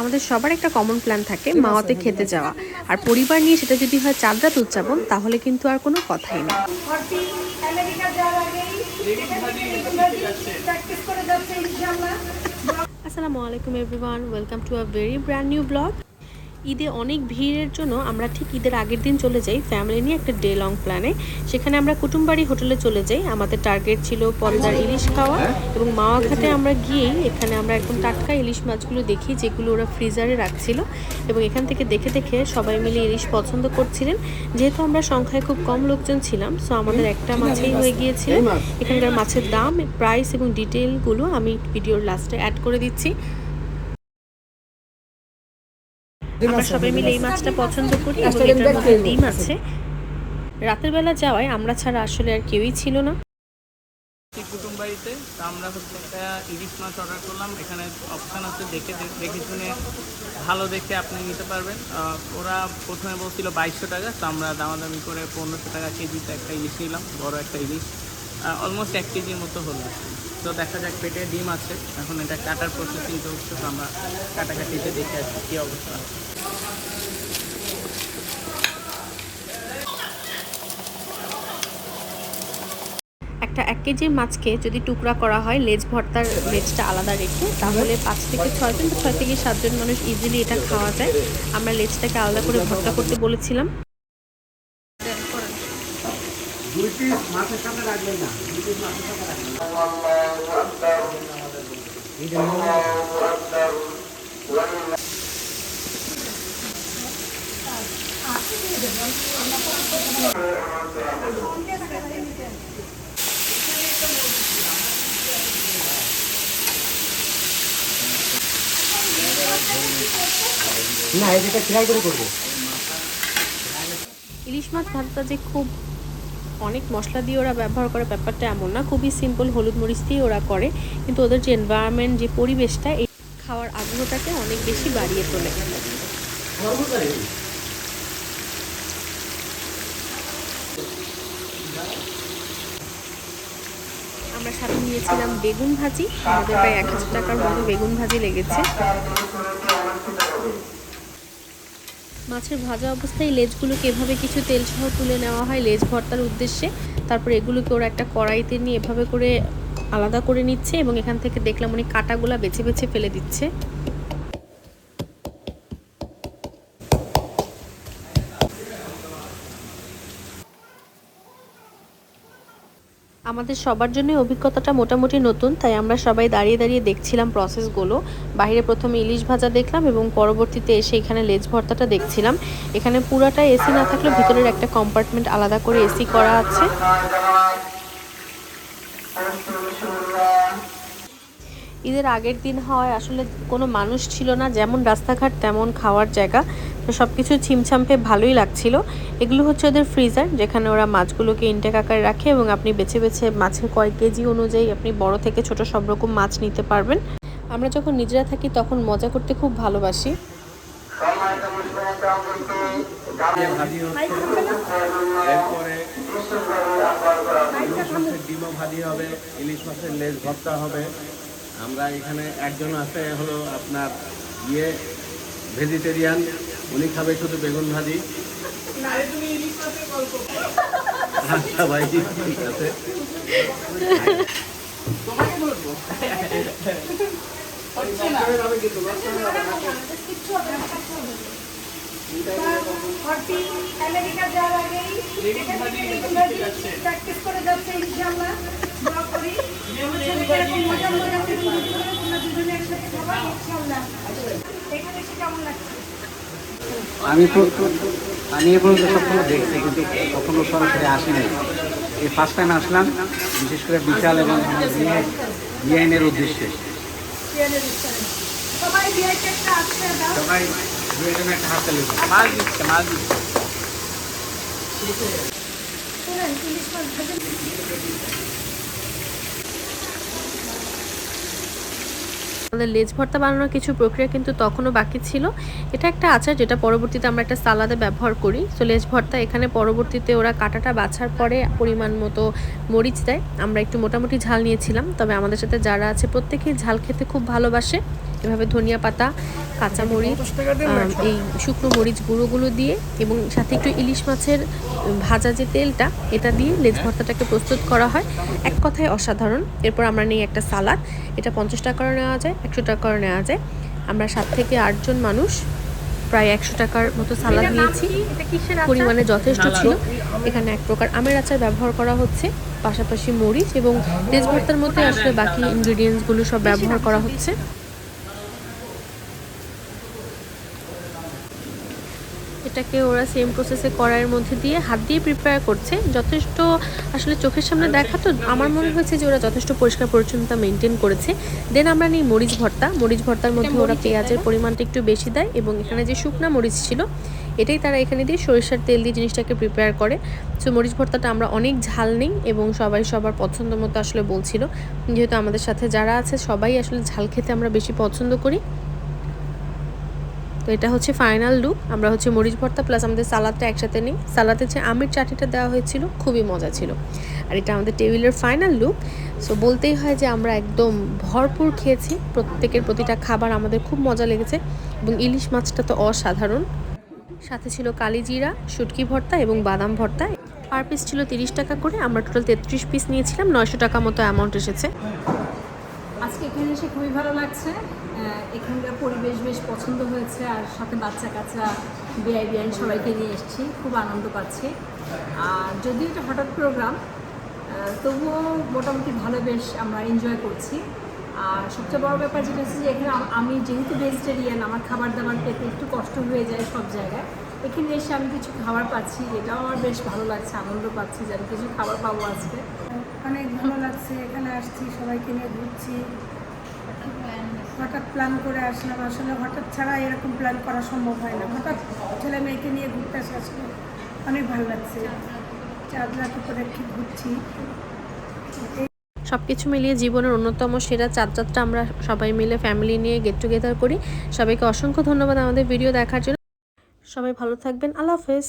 আমাদের সবার একটা কমন প্ল্যান থাকে মাওয়াতে খেতে যাওয়া। আর পরিবার নিয়ে সেটা যদি হয় চাঁদ রাত উদযাপন তাহলে কিন্তু আর কোনো কথাই নেই। ভর্তি আমেরিকা যাওয়ার আগেই প্র্যাকটিস করে যাচ্ছে ইনশাআল্লাহ। আসসালামু আলাইকুম everyone welcome to a very brand new blog ঈদে অনেক ভিড়ের জন্য আমরা ঠিক ঈদের আগের দিন চলে যাই ফ্যামিলি নিয়ে একটা ডে লং প্ল্যানে সেখানে আমরা কুটুমবাড়ি হোটেলে চলে যাই। আমাদের টার্গেট ছিল পদ্মার ইলিশ খাওয়া এবং মাওয়া ঘাটে আমরা গিয়েই এখানে আমরা একদম টাটকা ইলিশ মাছগুলো দেখি, যেগুলো ওরা ফ্রিজারে রাখছিল। এবং এখান থেকে দেখে দেখে সবাই মিলে ইলিশ পছন্দ করছিলেন। যেহেতু আমরা সংখ্যায় খুব কম লোকজন ছিলাম সো আমাদের একটা মাছেই হয়ে গিয়েছিল। এখানকার মাছের দাম প্রাইস এবং ডিটেলগুলো আমি ভিডিওর লাস্টে অ্যাড করে দিচ্ছি। আমরা সবাই মিলে এই মাছটা পছন্দ করি এবং এটার মধ্যে ডিম আছে। রাতের বেলা যাওয়ায় আমরা ছাড়া আসলে আর কেউই ছিল না। কুটুম বাড়িতে তো আমরা হচ্ছে একটা ইলিশ মাছ অর্ডার করলাম। এখানে অপশান আছে দেখে দেখে শুনে ভালো দেখে আপনি নিতে পারবেন। আহ, ওরা প্রথমে বলছিল বাইশশো টাকা তো আমরা দামাদামি করে পনেরোশো টাকা কেজিতে একটা ইলিশ নিলাম বড় একটা ইলিশ। অলমোস্ট এক কেজির মতো হলো। তো দেখা যাক, পেটে ডিম আছে। এখন এটা কাটার প্রসেসিং চলছে, তো আমরা কাটাকাটিতে দেখে আসছি কী অবস্থা। একটা এক কেজির মাছকে যদি টুকরা করা হয়, লেজ ভর্তার লেজটা আলাদা রেখে, তাহলে পাঁচ থেকে ছয়জন বা ছয় থেকে সাতজন মানুষ ইজিলি এটা খাওয়া যায়। আমরা লেজটাকে আলাদা করে ভর্তা করতে বলেছিলাম। দুই পিস মাছের সাথে রাখবেন না। দুই পিস মাছের সাথে রাখবেন না। এটা ফ্রাই করে করব। ইলিশ মাছ ভাতটা যে খুব অনেক মশলা দিয়ে ওরা ব্যবহার করে। ব্যাপারটা এমন না, খুবই সিম্পল হলুদ মরিচ দিয়ে ওরা করে। কিন্তু ওদের যে এনভায়রনমেন্ট যে পরিবেশটা, এই খাওয়ার আগ্রহটাকে অনেক বেশি বাড়িয়ে তোলে। আমরা সাথে নিয়েছিলাম বেগুন ভাজি। আমাদের প্রায় এক হাজার টাকার মতো বেগুন ভাজি লেগেছে। মাছের ভাজা অবস্থায় লেজগুলোকে এভাবে কিছু তেল সহ তুলে নেওয়া হয় লেজ ভর্তার উদ্দেশ্যে। তারপর এগুলোকে ওরা একটা কড়াইতে নিয়ে এভাবে করে আলাদা করে নিচ্ছে এবং এখান থেকে দেখলাম উনি কাটাগুলা বেছে বেছে ফেলে দিচ্ছে। আমাদের সবার জন্য অভিজ্ঞতাটা মোটামুটি নতুন, তাই আমরা সবাই দাঁড়িয়ে দাঁড়িয়ে দেখছিলাম প্রসেসগুলো বাইরে প্রথমে ইলিশ ভাজা দেখলাম এবং পরবর্তীতে এসে এখানে লেজ ভর্তাটা দেখছিলাম। এখানে পুরাটা এসি না থাকলেও ভিতরের একটা কম্পার্টমেন্ট আলাদা করে এসি করা আছে। ঈদের আগের দিন হয় আসলে কোনো মানুষ ছিল না, যেমন রাস্তাঘাট তেমন খাওয়ার জায়গা। তো সব কিছু ছিমছামপে ভালোই লাগছিল এগুলো হচ্ছে ওদের ফ্রিজার যেখানে ওরা মাছগুলোকে ইনটেক আকারে রাখে এবং আপনি বেছে বেছে মাছের কয়েক কেজি অনুযায়ী আপনি বড় থেকে ছোট সব রকম মাছ নিতে পারবেন আমরা যখন নিজেরা থাকি তখন মজা করতে খুব ভালোবাসি আমরা এখানে একজন আছে হলো আপনার ইয়ে ভেজিটেরিয়ান উনি খাবে শুধু বেগুন ভাজি। আচ্ছা ভাই ঠিক আছে। প্র্যাকটিস করে যাচ্ছে ইনশাআল্লাহ। দোয়া করি। এরকম মজার মজার করে দুজনে একসাথে খাবা ইনশাআল্লাহ। এখানে এসে কেমন লাগছে? আমি তো আমি এ পর্যন্ত সবসময় দেখছি কিন্তু কখনো সরাসরি আসি নাই। এই ফার্স্ট টাইম আসলাম বিশেষ করে বিশাল এবং বিআইনের উদ্দেশ্যে। সবাই ভিআইপি একটা আসছে দাও। সবাই দুজনে একটা হাত মাছ দিচ্ছে। মাছ দিচ্ছে শুনেন ইলিশ মাছ ভেজে আমাদের লেজ ভর্তা বানানোর কিছু প্রক্রিয়া কিন্তু তখনও বাকি ছিল। এটা একটা আচার যেটা পরবর্তীতে আমরা একটা সালাদে ব্যবহার করি। তো লেজ ভর্তা এখানে পরবর্তীতে ওরা কাটাটা বাছার পরে পরিমাণ মতো মরিচ দেয়। আমরা একটু মোটামুটি ঝাল নিয়েছিলাম। তবে আমাদের সাথে যারা আছে প্রত্যেকেই ঝাল খেতে খুব ভালোবাসে। এভাবে ধনিয়া পাতা কাঁচামরিচ এই শুকনো মরিচ গুঁড়োগুলো দিয়ে এবং সাথে একটু ইলিশ মাছের ভাজা যে তেলটা এটা দিয়ে লেজ ভর্তাটাকে প্রস্তুত করা হয়। এক কথায় অসাধারণ। এরপর আমরা নিই একটা সালাদ। এটা পঞ্চাশ টাকারও নেওয়া যায় একশো টাকারও নেওয়া যায়। আমরা সাত থেকে আটজন মানুষ প্রায় একশো টাকার মতো সালাদ নিয়েছি। পরিমাণে যথেষ্ট ছিল। এখানে এক প্রকার আমের আচার ব্যবহার করা হচ্ছে পাশাপাশি মরিচ এবং তেজ ভর্তার মধ্যে আসলে বাকি ইনগ্রিডিয়েন্টসগুলো সব ব্যবহার করা হচ্ছে। এটাকে ওরা সেম প্রসেসে কড়াইয়ের মধ্যে দিয়ে হাত দিয়ে প্রিপেয়ার করছে। যথেষ্ট আসলে চোখের সামনে দেখা তো আমার মনে হয়েছে যে ওরা যথেষ্ট পরিষ্কার পরিচ্ছন্নতা মেনটেন করেছে। দেন আমরা নিই মরিচ ভর্তা। মরিচ ভর্তার মধ্যে ওরা পেঁয়াজের পরিমাণটা একটু বেশি দেয় এবং এখানে যে শুকনা মরিচ ছিল এটাই তারা এখানে দিয়ে সরিষার তেল দিয়ে জিনিসটাকে প্রিপেয়ার করে। সো মরিচ ভর্তাটা আমরা অনেক ঝাল নেই এবং সবাই সবার পছন্দ মতো আসলে বলছিল। যেহেতু আমাদের সাথে যারা আছে সবাই আসলে ঝাল খেতে আমরা বেশি পছন্দ করি। তো এটা হচ্ছে ফাইনাল লুক আমরা হচ্ছে মরিচ ভর্তা প্লাস আমাদের সালাদটা একসাথে নিই। সালাদে যে আমের চাটনিটা দেওয়া হয়েছিল, খুবই মজা ছিল। আর এটা আমাদের টেবিলের ফাইনাল লুক সো বলতেই হয় যে আমরা একদম ভরপুর খেয়েছি। প্রত্যেকের প্রতিটা খাবার আমাদের খুব মজা লেগেছে এবং ইলিশ মাছটা তো অসাধারণ। সাথে ছিল কালিজিরা শুটকি ভর্তা এবং বাদাম ভর্তা। পার পিস ছিল তিরিশ টাকা করে, আমরা টোটাল তেত্রিশ পিস নিয়েছিলাম, নয়শো টাকা মতো অ্যামাউন্ট এসেছে। এখানে এসে খুবই ভালো লাগছে। এখানকার পরিবেশ বেশ পছন্দ হয়েছে, আর সাথে বাচ্চা কাচ্চা, বিআই বিআইন সবাইকে নিয়ে এসেছি, খুব আনন্দ পাচ্ছি। আর যদিও এটা হঠাৎ প্রোগ্রাম তবুও মোটামুটি ভালো বেশ আমরা এনজয় করছি। আর সবচেয়ে বড় ব্যাপার যেটা হচ্ছে যে এখানে আমি যেহেতু ভেজিটেরিয়ান আমার খাবার দাবার পেতে একটু কষ্ট হয়ে যায় সব জায়গায়। এখানে এসে আমি কিছু খাবার পাচ্ছি, এটাও আমার বেশ ভালো লাগছে, আনন্দ পাচ্ছি যে আমি কিছু খাবার পাবো আজকে। অনেক ভালো আসছি সবাইকে নিয়ে ঘুরছি। হঠাৎ প্ল্যান করে আসলাম। আসলে হঠাৎ ছাড়া এরকম প্ল্যান করা সম্ভব হয় না। হঠাৎ ছেলে মেয়েকে নিয়ে ঘুরতে আসে আসলে অনেক ভালো লাগছে। চার রাত উপরে একটু ঘুরছি। সব কিছু মিলিয়ে জীবনের অন্যতম সেরা চার যাত্রা আমরা সবাই মিলে ফ্যামিলি নিয়ে গেট টুগেদার করি। সবাইকে অসংখ্য ধন্যবাদ আমাদের ভিডিও দেখার জন্য। সবাই ভালো থাকবেন। আল্লাহ হাফেজ।